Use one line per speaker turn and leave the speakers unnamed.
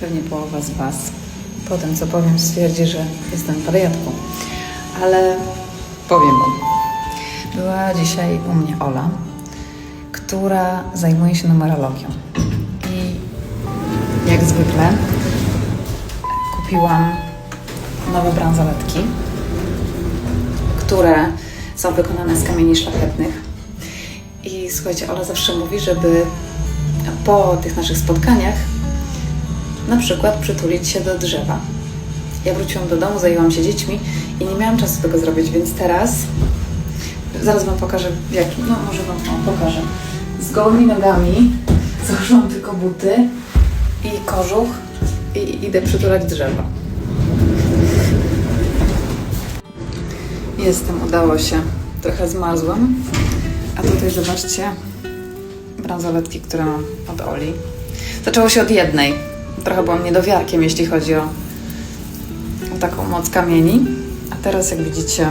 Pewnie połowa z Was po tym, co powiem, stwierdzi, że jestem wariatką. Ale powiem Wam. Była dzisiaj u mnie Ola, która zajmuje się numerologią. I jak zwykle kupiłam nowe bransoletki, które są wykonane z kamieni szlachetnych. I słuchajcie, Ola zawsze mówi, żeby po tych naszych spotkaniach na przykład przytulić się do drzewa. Ja wróciłam do domu, zajęłam się dziećmi i nie miałam czasu tego zrobić, więc teraz zaraz Wam pokażę w jakim, no może Wam pokażę. Z gołymi nogami założyłam tylko buty i kożuch i idę przytulać drzewo. Jestem, udało się. Trochę zmarzłam. A tutaj zobaczcie bransoletki, które mam od Oli. Zaczęło się od jednej. Trochę byłam niedowiarkiem, jeśli chodzi o, o taką moc kamieni. A teraz, jak widzicie,